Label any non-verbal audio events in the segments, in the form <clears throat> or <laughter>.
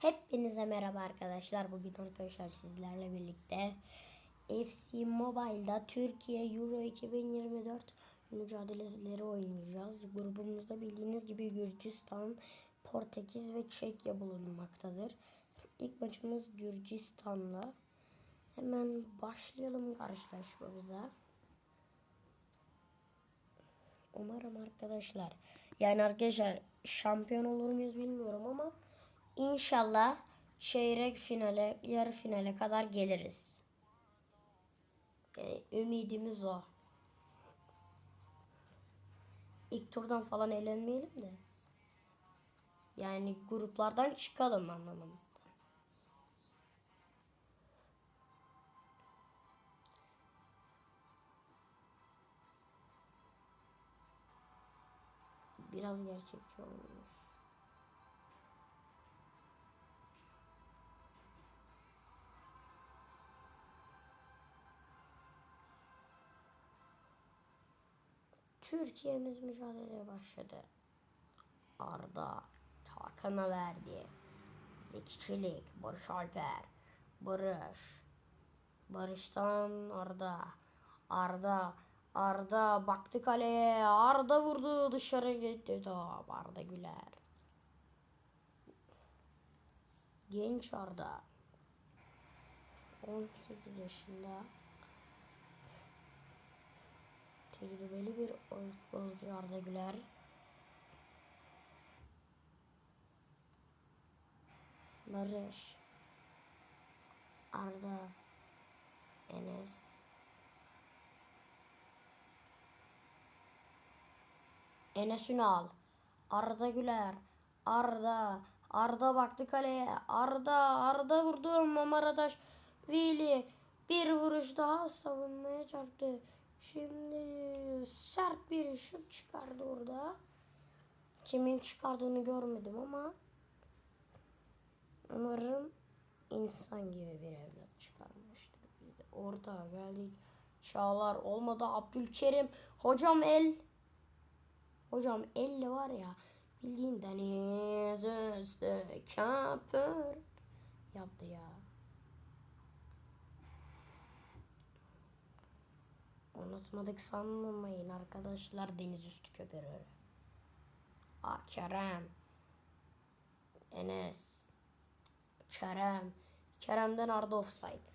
Hepinize merhaba arkadaşlar. Bugün arkadaşlar sizlerle birlikte FC Mobile'da Türkiye Euro 2024 mücadeleleri oynayacağız. Grubumuzda bildiğiniz gibi Gürcistan, Portekiz ve Çekya bulunmaktadır. İlk maçımız Gürcistan'la. Hemen başlayalım karşılaşmamıza. Umarım arkadaşlar. Yani arkadaşlar şampiyon olur muyuz bilmiyorum ama inşallah çeyrek finale, yarı finale kadar geliriz. Yani ümidimiz o. İlk turdan falan eğlenmeyelim de. Yani gruplardan çıkalım anlamında. Biraz gerçekçi olmuş. Türkiye'miz mücadeleye başladı. Arda Tarkan'a verdi. Zeki Çelik, Barış Alper, Barış. Barış'tan Arda. Arda. Arda baktı kaleye. Arda vurdu dışarı gitti top. Arda Güler. Genç Arda. 18 yaşında. Tecrübeli bir futbolcu Arda Güler. Barış. Arda. Enes. Enes Ünal. Arda Güler. Arda. Arda baktı kaleye. Arda. Arda vurdu. Mamaradaş. Vili. Bir vuruş daha savunmaya çarptı. Şimdi sert bir şut çıkardı orada. Kimin çıkardığını görmedim ama umarım insan gibi bir evlat çıkarmıştır. Orta geldik. Çağlar olmadı. Abdülkerim. Hocam el. Hocam elle var ya bildiğin deniz üstü köpür yaptı ya. Unutmadık sanmayın arkadaşlar deniz üstü köpürü. Aa Kerem. Enes. Kerem. Kerem'den Arda offside.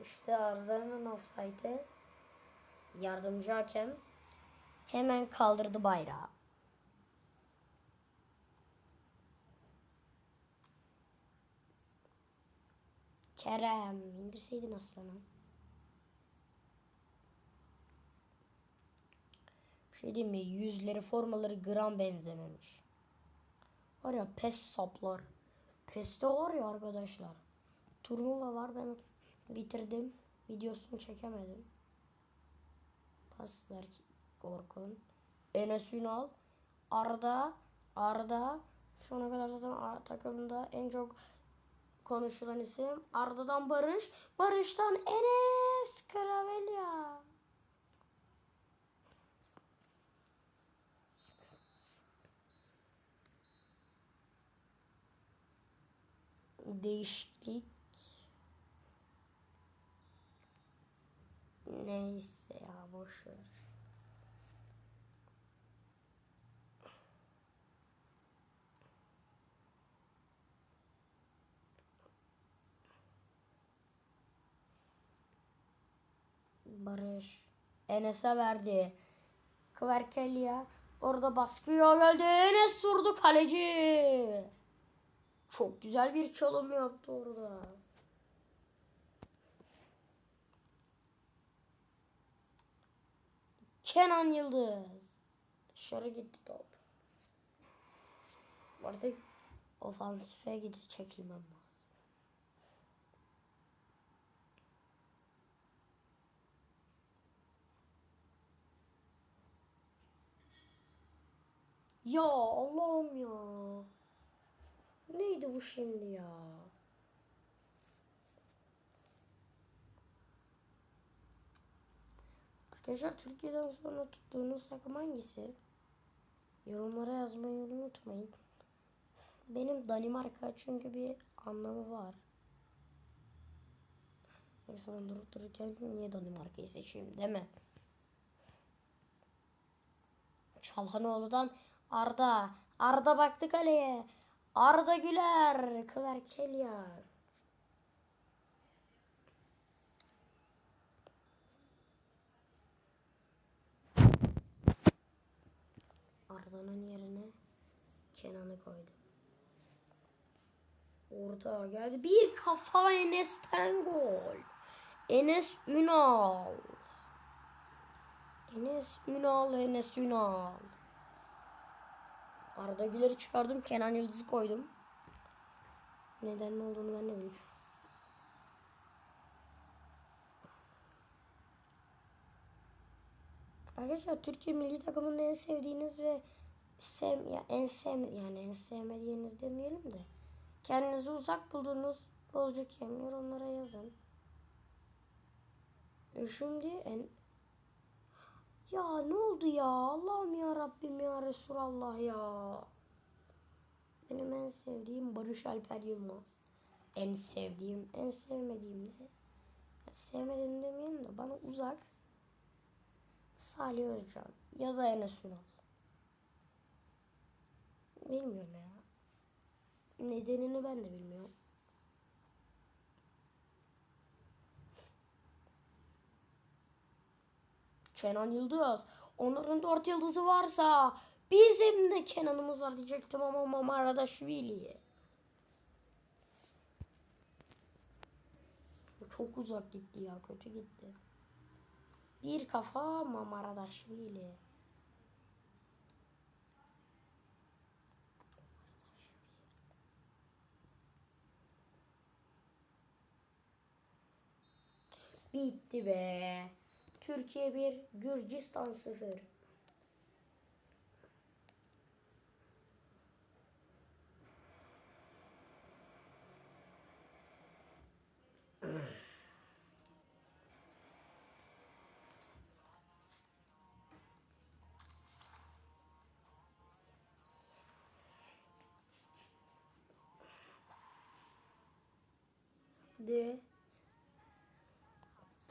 İşte Arda'nın offside'ı yardımcı hakem hemen kaldırdı bayrağı. Kerem indirseydin aslanım. Bir şey diyeyim mi? Yüzleri formaları gram benzememiş. Var ya pes saplar. Peste var ya arkadaşlar. Turnuva var ben bitirdim. Videosunu çekemedim. Pas ver Orkun. Enes Ünal. Arda. Arda. Şu ana kadar zaten takımda en çok konuşulan isim. Arda'dan Barış. Barış'tan Enes Kravelya. Değişiklik. Neyse ya boş Barış Enes'e verdi. Kverkelya orada baskıya geldi. Enes vurdu kaleci. Çok güzel bir çalım yaptı orada. Kenan Yıldız. Dışarı gitti top. Artık ofansife gidip çekilmem lazım. Ya Allah'ım ya. Neydi bu şimdi ya? Arkadaşlar Türkiye'den sonra tuttuğunuz takım hangisi? Yorumlara yazmayı unutmayın. Benim Danimarka çünkü bir anlamı var. Neyse ben durup dururken niye Danimarka'yı seçeyim mi? Çalhanoğlu'dan Arda. Arda baktı kaleye. Arda Güler. Kıverkelya. Arda'nın yerine Kenan'ı koydum. Orta geldi. Bir kafa Enes'ten gol. Enes Ünal. Enes Ünal, Enes Ünal. Arda Güler'i çıkardım. Kenan Yıldız'ı koydum. Neden ne olduğunu ben de bilmiyorum. Arkadaşlar Türkiye milli takımında en sevdiğiniz ve sev ya en sev yani en sevmediğiniz demeyelim de kendinizi uzak bulduğunuz bolcu kim yorumlara yazın. E şimdi en ya ne oldu ya Allah'ım ya Rabbim ya Resulallah ya. Benim en sevdiğim Barış Alper Yılmaz. En sevdiğim, en sevmediğim de. Ya sevmediğim demeyelim de bana uzak. Salih Özcan ya da Enes Ünal. Bilmiyorum ya. Nedenini ben de bilmiyorum. Kenan Yıldız. Onların dört yıldızı varsa bizim de Kenan'ımız var diyecektim ama Mamaradashvili. Çok uzak gitti ya kötü gitti. Bir kafa Mamaradashvili. Bitti be. Türkiye 1, Gürcistan 0. <clears throat> De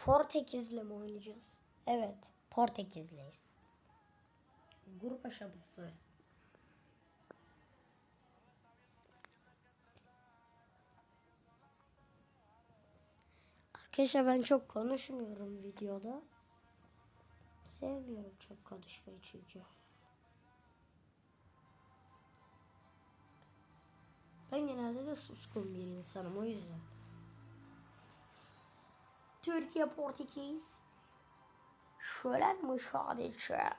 Portekiz'le mi oynayacağız? Evet, Portekiz'leyiz. Grup aşaması. Arkadaşlar ben çok konuşmuyorum videoda. Sevmiyorum çok konuşmayı çünkü. Ben genelde de suskun bir insanım o yüzden. Türkiye Portekiz. Şölen mi sadece?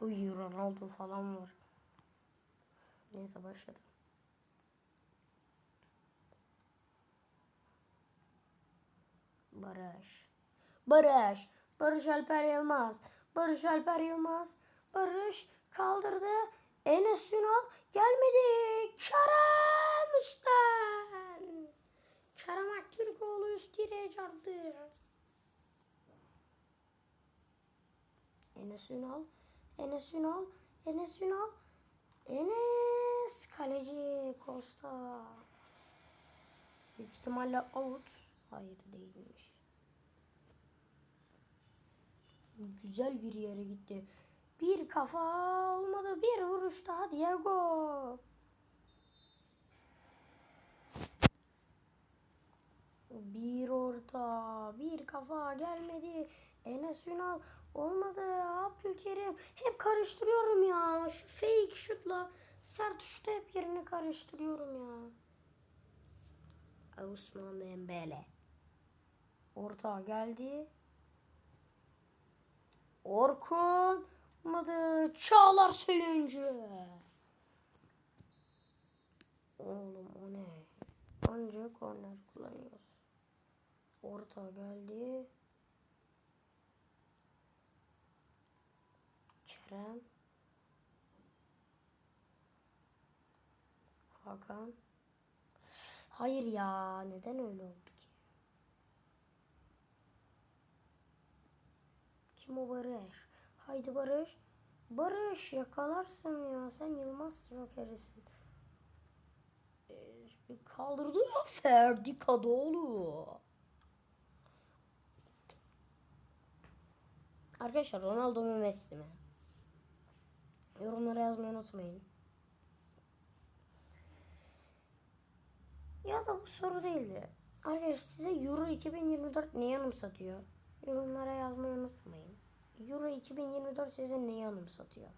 Uy Ronaldo falan var. Neyse başladım. Barış. Barış. Barış Alper Yılmaz. Barış Alper Yılmaz. Barış kaldırdı. Enes Ünal gelmedi. Kerem Üstten. Kerem Aktürkoğlu üst direğe çarptı. Enes Ünal. Enes Ünal. Enes Ünal. Enes kaleci Costa. Büyük ihtimalle out. Hayır değilmiş. Güzel bir yere gitti. Bir kafa olmadı. Bir vuruş daha Diego. Bir orta. Bir kafa gelmedi. Enes Ünal olmadı. Abdülkerim. Hep karıştırıyorum ya. Şu fake şutla sert şutu hep yerini karıştırıyorum ya. Osman Dembele. Orta geldi. Orkun. Olmadı. Çağlar Söyüncü. Oğlum o ne? Anca korner kullanıyoruz. Orta geldi. Kerem. Hakan. Hayır ya neden öyle oldu ki? Kim o Barış? Haydi Barış. Barış yakalarsın ya sen Yılmaz Joker'isin. Ee, kaldırdı ya Ferdi Kadıoğlu. Arkadaşlar Ronaldo mu Messi mi? Yorumlara yazmayı unutmayın. Ya da bu soru değildi. Arkadaşlar size Euro 2024 neyi anımsatıyor? Yorumlara yazmayı unutmayın. Euro 2024 size neyi anımsatıyor?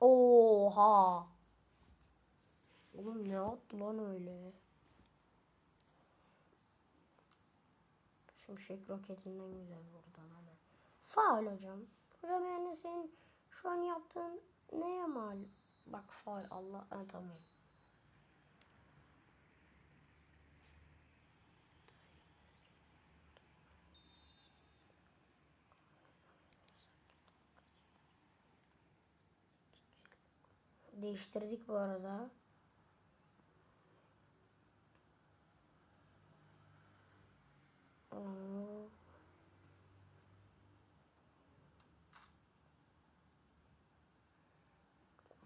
Oha! Oğlum ne attı lan öyle? Şimşek roketinden güzel vurdu adamı. Faul hocam. Hocam yani senin şu an yaptığın neye mal? Bak faul Allah. Ha, tamam. Değiştirdik bu arada. Aa.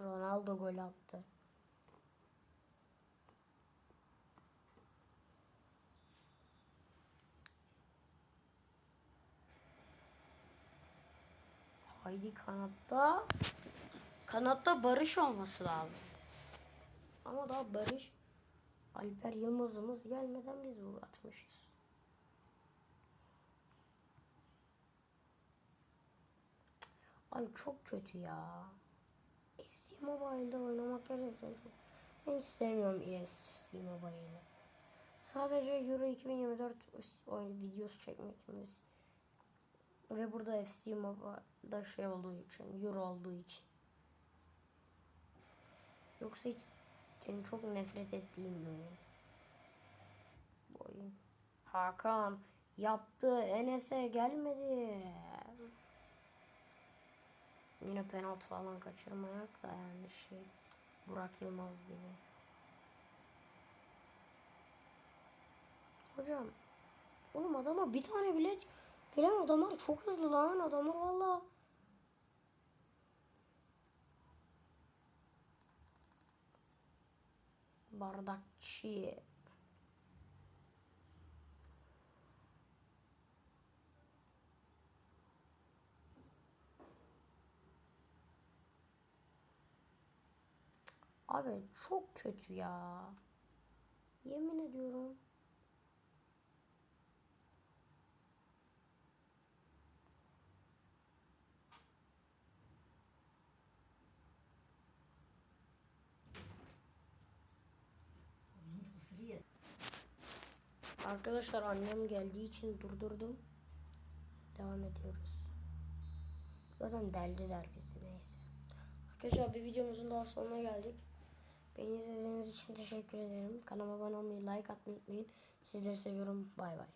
Ronaldo gol attı. Haydi kanatta. Kanatta Barış olması lazım. Ama daha Barış Alper Yılmaz'ımız gelmeden biz uğratmışız. Ay çok kötü ya. FC Mobile'da oynamak gerçekten çok... Ben hiç sevmiyorum ESC Mobile'ı. Sadece Euro 2024 oyun videosu çekmek için Ve burada FC Mobile'da şey olduğu için, Euro olduğu için. Yoksa hiç en çok nefret ettiğim bir oyun. Bu oyun. Hakan yaptı. Enes'e gelmedi. Yine penaltı falan kaçırmayak da yani şey Burak Yılmaz gibi. Hocam oğlum adama bir tane bile filan adamlar çok hızlı lan adamlar valla. Bardakçı. Abi çok kötü ya. Yemin ediyorum. Arkadaşlar annem geldiği için durdurdum. Devam ediyoruz. Zaten deldiler bizi neyse. Arkadaşlar bir videomuzun daha sonuna geldik. Beni izlediğiniz için teşekkür ederim. Kanalıma abone olmayı, like atmayı unutmayın. Sizleri seviyorum. Bay bay.